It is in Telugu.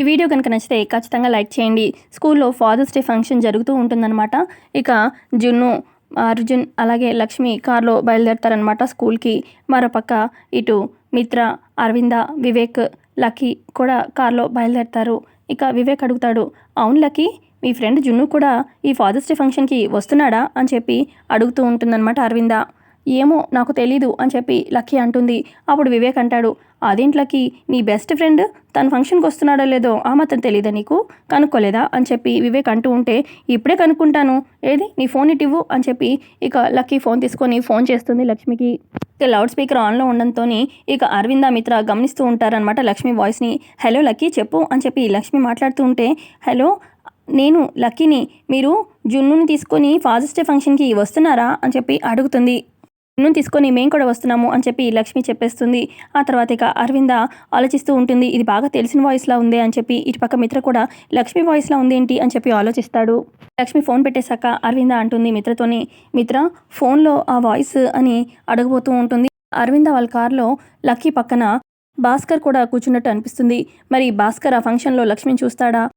ఈ వీడియో కనుక నచ్చితే ఖచ్చితంగా లైక్ చేయండి. స్కూల్లో ఫాదర్స్ డే ఫంక్షన్ జరుగుతూ ఉంటుందన్నమాట. ఇక జున్ను అర్జున్ అలాగే లక్ష్మి కారులో బయలుదేరతారనమాట స్కూల్కి. మరోపక్క ఇటు మిత్ర అరవింద వివేక్ లక్కీ కూడా కారులో బయలుదేరతారు. ఇక వివేక్ అడుగుతాడు అవును లక్కీ మీ ఫ్రెండ్ జున్ను కూడా ఈ ఫాదర్స్ డే ఫంక్షన్కి వస్తున్నాడా? అని చెప్పి అడుగుతూ ఉంటుందన్నమాట అరవింద. ఏమో నాకు తెలీదు అని చెప్పి లక్కీ అంటుంది. అప్పుడు వివేక్ అంటాడు అదేంటి లక్కీ? నీ బెస్ట్ ఫ్రెండ్ తన ఫంక్షన్కి వస్తున్నాడో లేదో ఆ మాత్రం తెలీదా నీకు? కనుక్కోలేదా? అని చెప్పి వివేక్ అంటూ ఉంటే ఇప్పుడే కనుక్కుంటాను. ఏది? నీ ఫోన్ ఇటు ఇవ్వు. అని చెప్పి ఇక లక్కీ ఫోన్ తీసుకొని ఫోన్ చేస్తుంది లక్ష్మికి. ఇక లౌడ్ స్పీకర్ ఆన్లో ఉండడంతో ఇక అరవింద మిత్ర గమనిస్తూ ఉంటారనమాట లక్ష్మి వాయిస్ని. హలో లక్కీ చెప్పు. అని చెప్పి లక్ష్మి మాట్లాడుతూ ఉంటే హలో నేను లక్కీని. మీరు జున్నుని తీసుకొని ఫాదర్స్ డే ఫంక్షన్కి వస్తున్నారా? అని చెప్పి అడుగుతుంది. జున్నుని తీసుకొని మేము కూడా వస్తున్నాము అని చెప్పి లక్ష్మి చెప్పేస్తుంది. ఆ తర్వాత ఇక అరవింద ఆలోచిస్తూ ఉంటుంది ఇది బాగా తెలిసిన వాయిస్లా ఉంది అని చెప్పి. ఇటుపక్క మిత్ర కూడా లక్ష్మి వాయిస్లా ఉంది ఏంటి అని చెప్పి ఆలోచిస్తాడు. లక్ష్మి ఫోన్ పెట్టేశాక అరవింద అంటుంది మిత్రతోని మిత్ర ఫోన్లో ఆ వాయిస్ అని అడగబోతూ ఉంటుంది. అరవింద వాళ్ళ కారులో లక్కీ పక్కన భాస్కర్ కూడా కూర్చున్నట్టు అనిపిస్తుంది. మరి భాస్కర్ ఆ ఫంక్షన్లో లక్ష్మిని చూస్తాడా?